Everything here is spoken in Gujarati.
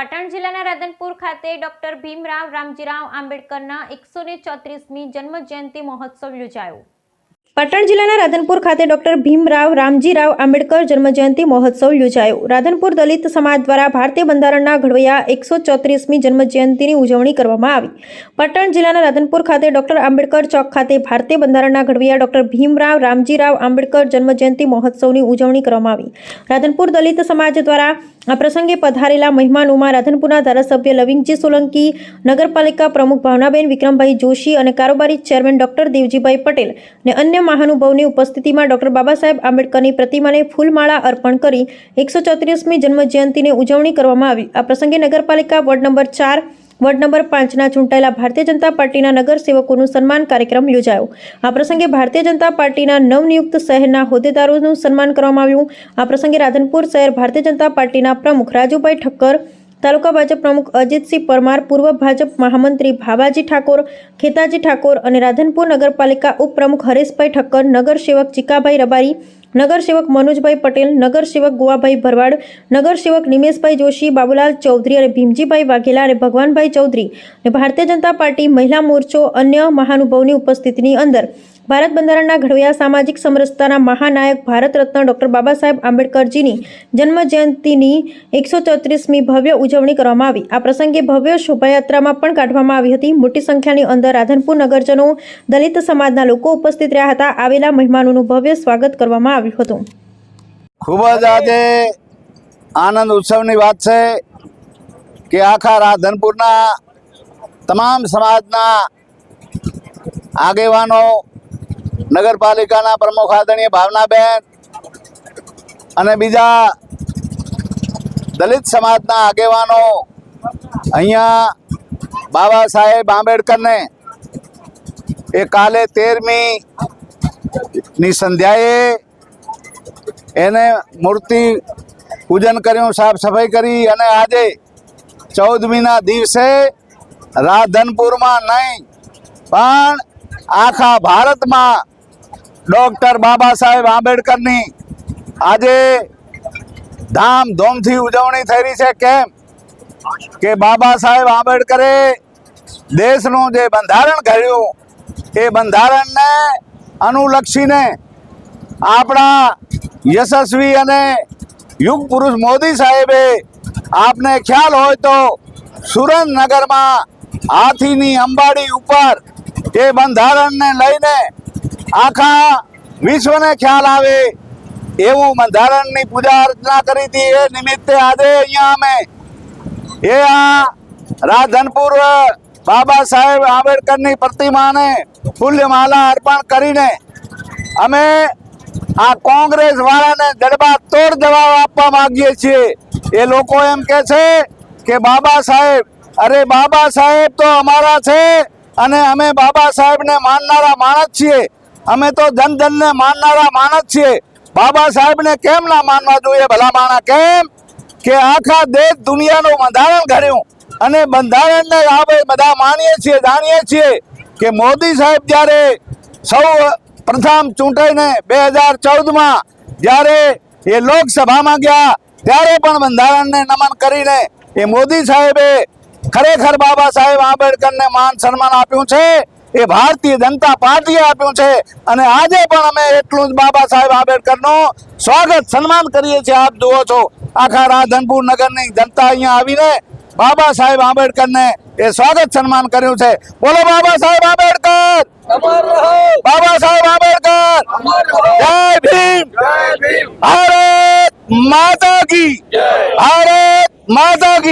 પાટણ જિલ્લાના રાધનપુર ખાતે ડોક્ટર ભીમરાવ રામજીરાવ આંબેડકરના એકસો ને ચોત્રીસમી જન્મ જયંતિ મહોત્સવ યોજાયો. પાટણ જિલ્લાના રાધનપુર ખાતે ડોક્ટર ભીમરાવ રામજીરાવ આંબેડકર જન્મજયંતિ મહોત્સવ યોજાયો. રાધનપુર દલિત સમાજ દ્વારા ભારતીય બંધારણના ઘડવૈયા એકસો ચોત્રીસમી જન્મજયંતિની ઉજવણી કરવામાં આવી. પાટણ જિલ્લાના રાધનપુર ખાતે ડોક્ટર આંબેડકર ચોક ખાતે ભારતીય બંધારણના ઘડવૈયા ડોક્ટર ભીમરાવ રામજીરાવ આંબેડકર જન્મજયંતિ મહોત્સવની ઉજવણી કરવામાં આવી. રાધનપુર દલિત સમાજ દ્વારા આ પ્રસંગે પધારેલા મહેમાનોમાં રાધનપુરના ધારાસભ્ય લવિંગજી સોલંકી, નગરપાલિકા પ્રમુખ ભાવનાબેન વિક્રમભાઈ જોશી અને કારોબારી ચેરમેન ડોક્ટર દેવજીભાઈ પટેલ અને અન્ય મહાનુભાવની ઉપસ્થિતિમાં ડોક્ટર બાબા સાહેબ આંબેડકરની પ્રતિમાને ફૂલમાળા અર્પણ કરી એકસો ચોત્રીસમી જન્મજયંતિની ઉજવણી કરવામાં આવી. આ પ્રસંગે નગરપાલિકા વોર્ડ નંબર ચાર વોર્ડ નંબર પાંચના ચૂંટાયેલા ભારતીય જનતા પાર્ટીના નગરસેવકોનું સન્માન કાર્યક્રમ યોજાયો. આ પ્રસંગે ભારતીય જનતા પાર્ટીના નવનિયુક્ત શહેરના હોદ્દેદારોનું સન્માન કરવામાં આવ્યું. આ પ્રસંગે રાધનપુર શહેર ભારતીય જનતા પાર્ટીના પ્રમુખ રાજુભાઈ ઠક્કર, તાલુકા ભાજપ પ્રમુખ અજીતસિંહ પરમાર, પૂર્વ ભાજપ મહામંત્રી ભાવાજી ઠાકોર, ખેતાજી ઠાકોર અને રાધનપુર નગરપાલિકા ઉપપ્રમુખ હરેશભાઈ ઠક્કર, નગરસેવક ચિકાભાઈ રબારી નગરસેવક મનોજભાઈ પટેલ, નગરસેવક ગોવાભાઈ ભરવાડ, નગરસેવક નિમેશભાઈ જોશી, બાબુલાલ ચૌધરી અને ભીમજીભાઈ વાઘેલા અને ભગવાનભાઈ ચૌધરી. અને ભારતીય જનતા પાર્ટી મહિલા મોરચો અન્ય મહાનુભાવની ઉપસ્થિતિની અંદર ભારત બંધારણના ઘડવૈયા સામાજિક સમરસતાના મહાનાયક ભારત રત્ન ડૉક્ટર બાબા સાહેબ આંબેડકરજીની જન્મજયંતિની એકસો ચોત્રીસમી ભવ્ય ઉજવણી કરવામાં આવી. આ પ્રસંગે ભવ્ય શોભાયાત્રામાં પણ કાઢવામાં આવી હતી. મોટી સંખ્યાની અંદર રાધનપુર નગરજનો, દલિત સમાજના લોકો ઉપસ્થિત રહ્યા હતા. આવેલા મહેમાનોનું ભવ્ય સ્વાગત કરવામાં આવ્યું હતું. ખૂબ જ આજે આનંદ ઉત્સવની વાત છે કે આખા રાધનપુરના તમામ સમાજના આગેવાનો નગરપાલિકાના પ્રમુખ આદરણીય ભાવનાબેન અને બીજા દલિત સમાજના આગેવાનો અહીંયા બાબા સાહેબ આંબેડકરને એ કાલે તેરમી ની સંધ્યાએ એને મૂર્તિ પૂજન કર્યું, સાફ સફાઈ કરી અને આજે ચૌદમીના દિવસે રાધનપુરમાં નહીં, પણ આખા ભારતમાં ડૉક્ટર બાબા સાહેબ આંબેડકરની આજે ધામધૂમથી ઉજવણી થઈ રહી છે. કેમ? કે બાબા સાહેબ આંબેડકરે દેશનું જે બંધારણ ઘડ્યું એ બંધારણને અનુલક્ષીને આપણા યશસ્વી અને યુગ પુરુષ મોદી સાહેબે આપને ખ્યાલ હોય તો સુરેન્દ્રનગરમાં હાથીની અંબાડી ઉપર એ બંધારણને લઈને આખા વિશ્વને ખ્યાલ આવે એવું બંધારણની પૂજા અર્ચના કરી હતી. એ નિમિત્તે આજે અહીંયા અમે એ આ રાધનપુર બાબા સાહેબ આંબેડકરની પ્રતિમાને ફૂલ્યમાલા અર્પણ કરીને અમે આ કોંગ્રેસ વાળાને જડબા તોડ જવાબ આપવા માંગીએ છીએ. એ લોકો એમ કે છે કે બાબા સાહેબ, અરે બાબા સાહેબ તો અમારા છે અને અમે બાબા સાહેબને માનનારા માણસ છીએ. અમે તો ધન જનને માનનારા માણસ છીએ. બાબા સાહેબને કેમ ના માનવા જોઈએ? ભલા માણા કેમ? કે આખા દેશ દુનિયાનું બંધારણ ઘડ્યું. અને બંધારણને આપણે બધા માનીએ છીએ, જાણીએ છીએ કે મોદી સાહેબ જ્યારે સૌ પ્રથમ ચૂંટાઈને બે હજાર ચૌદમાં જ્યારે એ લોકસભામાં ગયા, ત્યારે પણ બંધારણને નમન કરીને એ મોદી સાહેબે ખરેખર બાબા સાહેબ આંબેડકરને માન સન્માન આપ્યું છે. એ ભારતીય જનતા પાર્ટીએ આપ્યું છે. અને આજે પણ અમે એટલું જ બાબા સાહેબ આંબેડકરનું સ્વાગત સન્માન કરીએ છીએ. આપ જુઓ છો આખા રાધનપુર નગરની જનતા અહીંયા આવીને બાબા સાહેબ આંબેડકરને એ સ્વાગત સન્માન કર્યું છે. બોલો બાબા સાહેબ આંબેડકર! બાબા સાહેબ આંબેડકર! જય ભીમ! ભારત માતા કી ભારત માતા કી